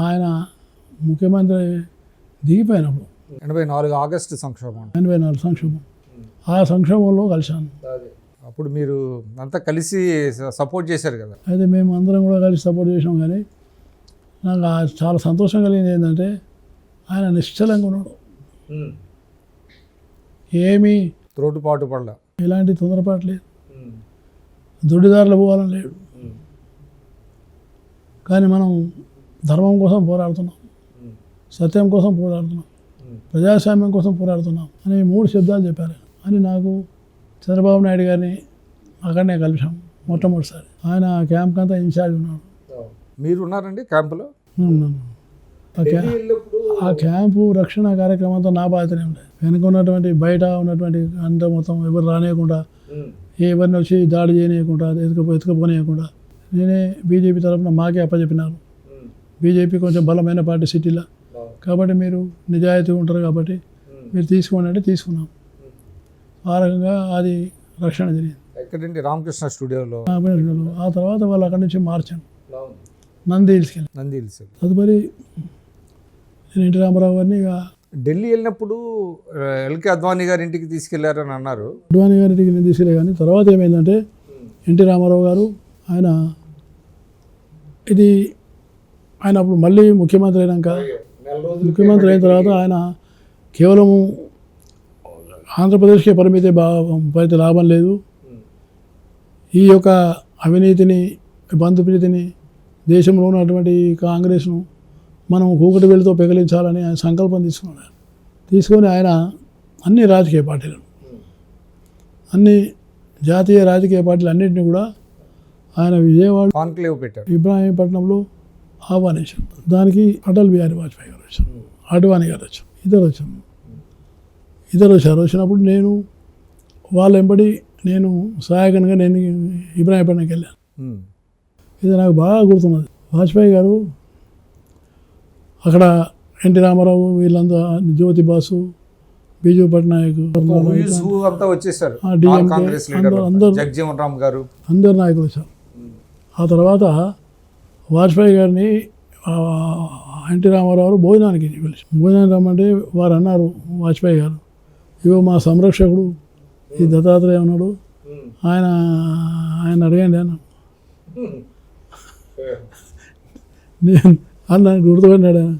ఆయన ముఖ్యమంత్రి దిగిపోయినప్పుడు ఎనభై నాలుగు ఆగస్టు సంక్షోభం. ఎనభై నాలుగు సంక్షోభం. ఆ సంక్షోభంలో కలిశాను. అప్పుడు మీరు అంతా కలిసి సపోర్ట్ చేశారు కదా. అయితే మేము అందరం కూడా కలిసి సపోర్ట్ చేసాం కానీ నాకు చాలా సంతోషం కలిగింది ఏంటంటే ఆయన నిశ్చలంగా ఉన్నాడు. ఏమీ త్రోటుపాటు పడల. ఎలాంటి తొందరపాటు లేదు. దొడ్డిదారులు పోవాలని లేడు కానీ మనం ధర్మం కోసం పోరాడుతున్నాం. సత్యం కోసం పోరాడుతున్నాం. ప్రజాస్వామ్యం కోసం పోరాడుతున్నాం అని మూడు శబ్దాలు చెప్పారు. అని నాకు చంద్రబాబు నాయుడు గారిని అక్కడనే కలిసాం మొట్టమొదటిసారి. ఆయన ఆ క్యాంప్కి అంతా ఇన్ఛార్జ్ ఉన్నాడు. మీరు ఉన్నారండి క్యాంపులో. ఆ క్యా- ఆ క్యాంపు రక్షణ కార్యక్రమంతో నా బాధ్యతనే ఉండేది. వెనుక ఉన్నటువంటి బయట ఉన్నటువంటి అంత మొత్తం ఎవరు రానియకుండా ఎవరిని వచ్చి దాడి చేయనీయకుండా ఎతుకపో ఎత్తుకపోనీయకుండా నేనే బీజేపీ తరఫున మాకే అప్పచెప్పినారు. బీజేపీ కొంచెం బలమైన పార్టీ సిటీలో. కాబట్టి మీరు నిజాయితీ ఉంటారు కాబట్టి మీరు తీసుకోండి అంటే తీసుకున్నాం. ఆ రకంగా అది రక్షణ జరిగింది. ఎక్కడండి? రామకృష్ణ స్టూడియోలో. ఆ అభినందనలు. ఆ తర్వాత వాళ్ళు అక్కడి నుంచి మార్చాను నంది తీసుకెళ్ళి నంది హిల్స్. తదుపరి నేను ఎన్టీ రామారావు గారిని ఇక ఢిల్లీ వెళ్ళినప్పుడు ఎల్కే అద్వానీ గారి ఇంటికి తీసుకెళ్ళారని అన్నారు. అడ్వాణి గారికి నేను తీసుకెళ్ళే కానీ తర్వాత ఏమైందంటే ఎన్టీ రామారావు గారు ఆయన ఇది ఆయన అప్పుడు మళ్ళీ ముఖ్యమంత్రి అయినాక ముఖ్యమంత్రి అయిన తర్వాత ఆయన కేవలము ఆంధ్రప్రదేశ్కే పరిమితి బా పరిమితి లాభం లేదు. ఈ యొక్క అవినీతిని బంధుప్రీతిని దేశంలో ఉన్నటువంటి కాంగ్రెస్ను మనం కూకటి వేలుతో పెగిలించాలని ఆయన సంకల్పం తీసుకున్నాడు. తీసుకొని ఆయన అన్ని రాజకీయ పార్టీలను అన్ని జాతీయ రాజకీయ పార్టీలు అన్నింటినీ కూడా ఆయన విజయవాడ కాన్క్లేవ్ పెట్టారు ఇబ్రాహీంపట్నంలో ఆహ్వానించాం దానికి అటల్ బిహారీ వాజ్పేయి గారు వచ్చాం అడ్వాణి గారు వచ్చాం ఇద్దరు వచ్చాం ఇద్దరు వచ్చారు. వచ్చినప్పుడు నేను వాళ్ళ వెంబడి నేను సహాయకంగా నేను ఇబ్రాహీంపట్నంకి వెళ్ళాను. ఇది నాకు బాగా గుర్తున్నది. వాజ్పేయి గారు అక్కడ ఎన్టీ రామారావు వీళ్ళంతా జ్యోతి బాసు బీజు పట్నాయక్ అందరూ- అందరు నాయకులు వచ్చారు. ఆ తర్వాత వాజ్పేయి గారిని ఎన్టీ రామారావు భోజనానికి పిలిచి భోజనానికి రమ్మంటే వారు అన్నారు వాజ్పేయి గారు ఇగో మా సంరక్షకుడు ఈ దత్తాత్రేయ ఉన్నాడు. ఆయన ఆయన అడగండి అన్న నేను అన్న గుర్తుపడినాడు ఆయన.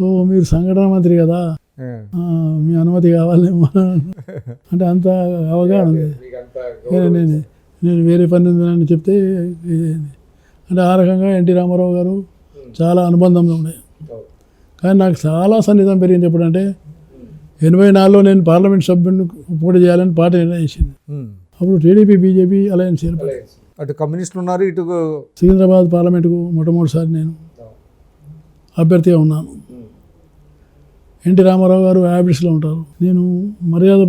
ఓ మీరు సంఘటన మంత్రి కదా. మీ అనుమతి కావాలేమో. అంటే అంత అవగాహన నేను నేను వేరే పని ఉందని చెప్తే. అంటే ఆ రకంగా ఎన్టీ రామారావు గారు చాలా అనుబంధంలో ఉన్నాయి. కానీ నాకు చాలా సన్నిహితం పెరిగింది ఎప్పుడంటే ఎనభై నాలుగులో నేను పార్లమెంట్ సభ్యుడిని పోటీ చేయాలని పార్టీ నిర్ణయించింది. అప్పుడు టీడీపీ బీజేపీ అలయన్స్ ఏర్పడింది అటు కమ్యూనిస్టులు ఉన్నారు ఇటు సికింద్రాబాద్ పార్లమెంటుకు మొట్టమొదటిసారి నేను అభ్యర్థిగా ఉన్నాను. ఎన్టీ రామారావు గారు హ్యాబిట్స్లో ఉంటారు. నేను మర్యాద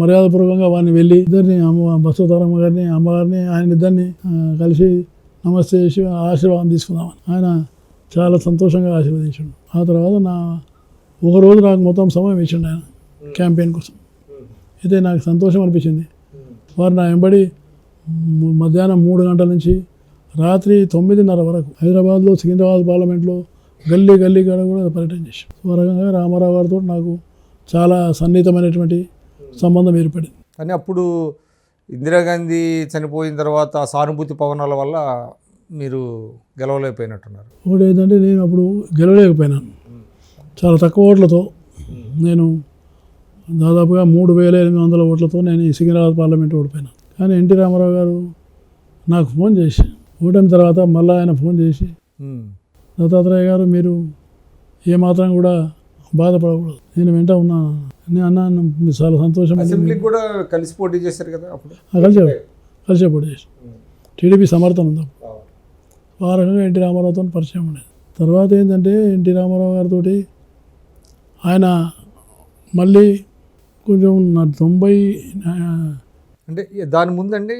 మర్యాదపూర్వకంగా వారిని వెళ్ళి ఇద్దరిని అమ్మ బసవతారమ్మ గారిని అమ్మగారిని ఆయన ఇద్దరిని కలిసి నమస్తే చేసి ఆశీర్వాదం తీసుకుందామని. ఆయన చాలా సంతోషంగా ఆశీర్వదించాడు. ఆ తర్వాత నా ఒక రోజు నాకు మొత్తం సమయం ఇచ్చిండు ఆయన క్యాంపెయిన్ కోసం. అయితే నాకు సంతోషం అనిపించింది. వారు నా వెంబడి మధ్యాహ్నం మూడు గంటల నుంచి రాత్రి తొమ్మిదిన్నర వరకు హైదరాబాద్లో సికింద్రాబాద్ పార్లమెంట్లో గల్లీ గల్లీ కాడ కూడా పర్యటన చేశాం సో ఆ రకంగా రామారావు గారితో నాకు చాలా సన్నిహితమైనటువంటి సంబంధం ఏర్పడింది. కానీ అప్పుడు ఇందిరాగాంధీ చనిపోయిన తర్వాత ఆ సానుభూతి పవనాల వల్ల మీరు గెలవలేకపోయినట్టున్నారు. ఒకటి ఏంటంటే నేను అప్పుడు గెలవలేకపోయినాను. చాలా తక్కువ ఓట్లతో నేను దాదాపుగా మూడు వేల ఎనిమిది వందల ఓట్లతో నేను ఈ సికింద్రాబాద్ పార్లమెంట్ ఓడిపోయినాను కానీ ఎన్టీ రామారావు గారు నాకు ఫోన్ చేసి ఓటమి తర్వాత మళ్ళీ ఆయన ఫోన్ చేసి. దత్తాత్రేయ గారు మీరు ఏమాత్రం కూడా బాధపడకూడదు. నేను వెంట ఉన్నాను. నేను అన్నాను మీరు చాలా సంతోషం ఉంది. అసెంబ్లీకి కూడా కలిసి పోటీ చేశారు కదా అప్పుడు? కలిసే కలిసే పోటీ చేసి టీడీపీ సమర్థన ఉంది. ఆ రకంగా ఎన్టీ రామారావుతో పరిచయం ఉండేది. తర్వాత ఏంటంటే ఎన్టీ రామారావు గారితో ఆయన మళ్ళీ కొంచెం నా తొంభై అంటే దాని ముందండి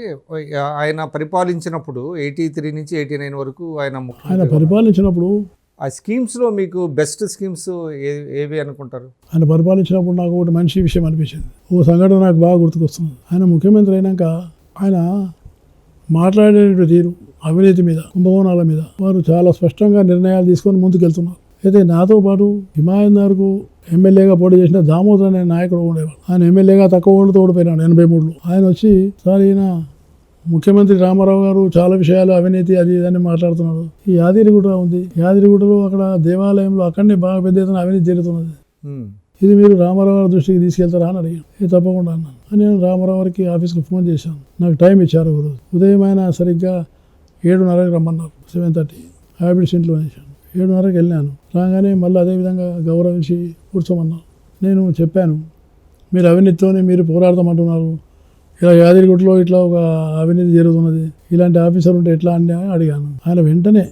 ఆయన పరిపాలించినప్పుడు ఎయిటీ త్రీ నుంచి ఎయిటీ నైన్ వరకు ఆయన ఆయన పరిపాలించినప్పుడు ఆ స్కీమ్స్లో మీకు బెస్ట్ స్కీమ్స్ ఏ ఏవి అనుకుంటారు? ఆయన పరిపాలించినప్పుడు నాకు ఒకటి మంచి విషయం అనిపించింది. ఓ సంఘటన నాకు బాగా గుర్తుకొస్తుంది. ఆయన ముఖ్యమంత్రి అయినాక ఆయన మాట్లాడేటువంటి తీరు అవినీతి మీద కుంభకోణాల మీద వారు చాలా స్పష్టంగా నిర్ణయాలు తీసుకొని ముందుకెళ్తున్నారు. అయితే నాతో పాటు హిమాయత్నగర్కు ఎమ్మెల్యేగా పోటీ చేసిన దామోదర్ అనే నాయకుడు ఉండేవాడు. ఆయన ఎమ్మెల్యేగా తక్కువ ఓడితో ఓడిపోయినాడు ఎనభై మూడులో. ఆయన వచ్చి సార్ ఈయన ముఖ్యమంత్రి రామారావు గారు చాలా విషయాలు అవినీతి అది ఇదని మాట్లాడుతున్నారు. ఈ యాదిరిగుట ఉంది. యాదిరిగుటలో అక్కడ దేవాలయంలో అక్కడనే బాగా పెద్ద ఎత్తున అవినీతి జరుగుతున్నది. ఇది మీరు రామారావు గారి దృష్టికి తీసుకెళ్తారా అని అడిగాను. ఇది తప్పకుండా అన్నాను. అని నేను రామారావు గారికి ఆఫీస్కి ఫోన్ చేశాను. నాకు టైం ఇచ్చారు ఒకరోజు. ఉదయం ఆయన సరిగ్గా ఏడున్నరకి రమ్మన్నారు. Seven thirty. హ్యాబిట్స్ ఇంట్లో వేసాను ఏడున్నరకి వెళ్ళాను. రాగానే మళ్ళీ అదేవిధంగా గౌరవించి కూర్చోమన్నారు. నేను చెప్పాను మీరు అవినీతితోనే మీరు పోరాడతామంటున్నారు. ఇలా యాదగిరిగుట్టలో ఇట్లా ఒక అవినీతి జరుగుతున్నది. ఇలాంటి ఆఫీసర్ ఉంటే ఎట్లా అని అడిగాను. ఆయన వెంటనే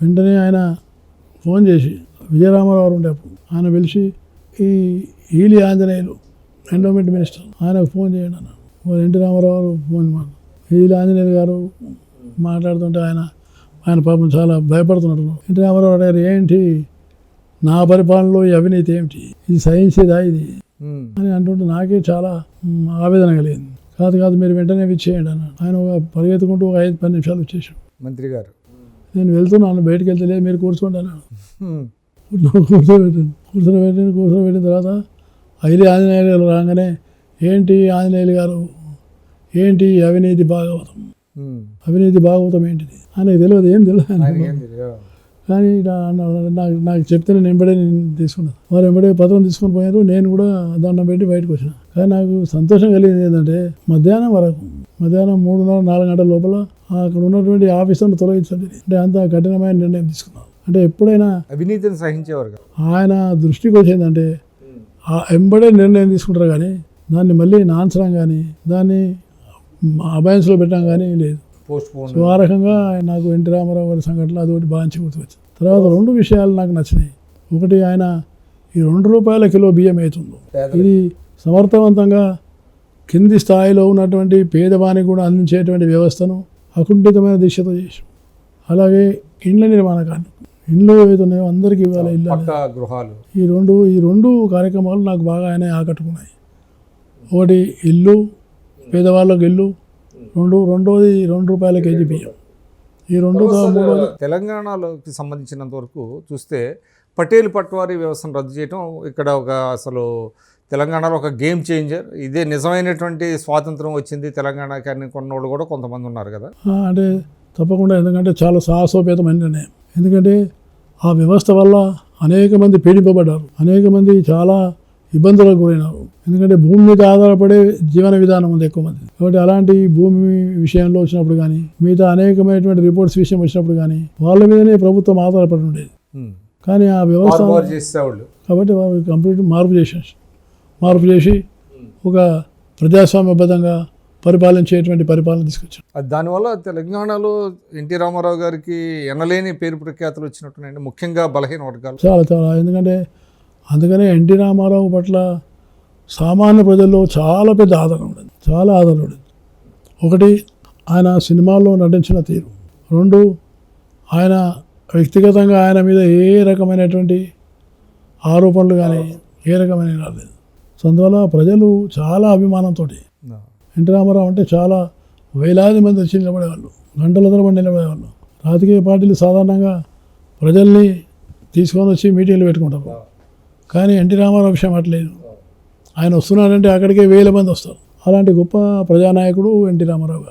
వెంటనే ఆయన ఫోన్ చేసి విజయరామారావు ఉండే అప్పుడు ఆయన పిలిచి ఈ ఈలి ఆంజనేయులు ఎండోమెంట్ మినిస్టర్ ఆయనకు ఫోన్ చేయండి అన్నాడు. మరి ఎన్టీ రామారావు గారు ఫోన్ మాట ఈలి ఆంజనేయులు గారు మాట్లాడుతుంటే ఆయన ఆయన పాపం చాలా భయపడుతున్నట్టు ఎన్టీ రామారావు అడిగారు ఏంటి? నా పరిపాలనలో ఈ అవినీతి ఏమిటి? ఇది సహించేదా ఇది? అని అంటుంటే నాకే చాలా ఆవేదన కలిగింది. కాదు కాదు మీరు వెంటనే విచ్చేయండి అన్నాడు. ఆయన ఒక పరిగెత్తుకుంటూ ఒక ఐదు పది నిమిషాలు వచ్చేసాడు. మంత్రి గారు. నేను వెళ్తున్నాను బయటికి వెళ్తే లేదు మీరు కూర్చోండి అన్నాడు. ఉమ్, కూర్చోబెట్టాను కూర్చోబెట్టిన కూర్చోబెట్టిన తర్వాత ఐదు ఆంజనేయులు గారు రాగానే ఏంటి ఆంజనేయులు గారు? ఏంటి అవినీతి భాగవతం? ఉమ్, అవినీతి భాగవతం ఏంటిది? ఆయనకు తెలియదు ఏం తెలియదు. కానీ. నాకు నాకు చెప్తే నేను ఎంబడే నేను తీసుకున్నాను వారు ఎంబడే పత్రం తీసుకొని పోయారు. నేను కూడా దండం పెట్టి బయటకు వచ్చిన. కానీ నాకు సంతోషం కలిగింది ఏంటంటే మధ్యాహ్నం వరకు మధ్యాహ్నం మూడున్నర నాలుగు గంటల లోపల అక్కడ ఉన్నటువంటి ఆఫీసర్ను తొలగించండి. అంటే అంత కఠినమైన నిర్ణయం తీసుకున్నాను. అంటే ఎప్పుడైనా అవినీతిని సహించేవారు ఆయన దృష్టికి వచ్చిందంటే ఆ ఎంబడే నిర్ణయం తీసుకుంటారు కానీ దాన్ని మళ్ళీ నాన్సరం కానీ దాన్ని అభయన్స్లో పెట్టడం కానీ లేదు. పోస్ట్ పోన్ సో ఆ రకంగా నాకు ఎన్టీ రామారావు గారి సంఘటన అదొకటి బాగా గుర్తుకొచ్చింది. తర్వాత రెండు విషయాలు నాకు నచ్చినాయి. ఒకటి ఆయన ఈ రెండు రూపాయల కిలో బియ్యం అవుతుందో ఇది సమర్థవంతంగా కింది స్థాయిలో ఉన్నటువంటి పేదవానికి కూడా అందించేటువంటి వ్యవస్థను అకుంఠితమైన దిశతో చేసాం అలాగే ఇండ్ల నిర్మాణ కార్మికులు. ఇండ్లు ఏవైతున్నాయో అందరికీ ఇవ్వాలి ఇల్లు గృహాలు. ఈ రెండు ఈ రెండు కార్యక్రమాలు నాకు బాగా ఆయన ఆకట్టుకున్నాయి. ఒకటి ఇల్లు పేదవాళ్ళకి ఇల్లు రెండు రెండోది రెండు రూపాయల కేజీ బియ్యం. ఈ రెండు తెలంగాణలోకి సంబంధించినంత వరకు చూస్తే పటేల్ పట్వారీ వ్యవస్థను రద్దు చేయడం ఇక్కడ ఒక అసలు తెలంగాణలో ఒక గేమ్ చేంజర్. ఇదే నిజమైనటువంటి స్వాతంత్రం వచ్చింది తెలంగాణకి అని కొన్నోళ్ళు కూడా కొంతమంది ఉన్నారు కదా. అంటే తప్పకుండా ఎందుకంటే చాలా సాహసోపేతమైన నిర్ణయం. ఎందుకంటే ఆ వ్యవస్థ వల్ల అనేక మంది పీడింపబడ్డారు. అనేక మంది చాలా ఇబ్బందులకు గురైనారు ఎందుకంటే భూమి మీద ఆధారపడే జీవన విధానం ఉంది ఎక్కువ మంది. కాబట్టి అలాంటి భూమి విషయంలో వచ్చినప్పుడు కానీ మిగతా అనేకమైనటువంటి రిపోర్ట్స్ విషయం వచ్చినప్పుడు కానీ వాళ్ళ మీదనే ప్రభుత్వం ఆధారపడి ఉండేది. కానీ ఆ వ్యవస్థ కాబట్టి వారు కంప్లీట్ మార్పు చేసేసి మార్పు చేసి ఒక ప్రజాస్వామ్యబద్ధంగా పరిపాలించేటువంటి పరిపాలన తీసుకొచ్చారు. అది దానివల్ల తెలంగాణలో ఎన్టీ రామారావు గారికి ఎనలేని పేరు ప్రఖ్యాతులు వచ్చినట్టున్నాయండి. ముఖ్యంగా బలహీన వర్గాలు. చాలా చాలా. ఎందుకంటే అందుకనే ఎన్టీ రామారావు పట్ల సామాన్య ప్రజల్లో చాలా పెద్ద ఆదరణ ఉండేది. చాలా ఆదరణ ఉండేది. ఒకటి ఆయన సినిమాల్లో నటించిన తీరు. రెండు ఆయన వ్యక్తిగతంగా ఆయన మీద ఏ రకమైనటువంటి ఆరోపణలు కానీ ఏ రకమైన రాలేదు. సో అందువల్ల ప్రజలు చాలా అభిమానంతో ఎన్టీ రామారావు అంటే చాలా వేలాది మంది వచ్చి నిలబడేవాళ్ళు గంటల తరబడి నిలబడేవాళ్ళు. రాజకీయ పార్టీలు సాధారణంగా ప్రజల్ని తీసుకొని వచ్చి మీటింగ్లు పెట్టుకుంటారు. కానీ ఎన్టీ రామారావు విషయం అట్లేదు. ఆయన వస్తున్నాడంటే అక్కడికే వేల మంది వస్తారు. అలాంటి గొప్ప ప్రజానాయకుడు ఎన్టీ రామారావు గారు.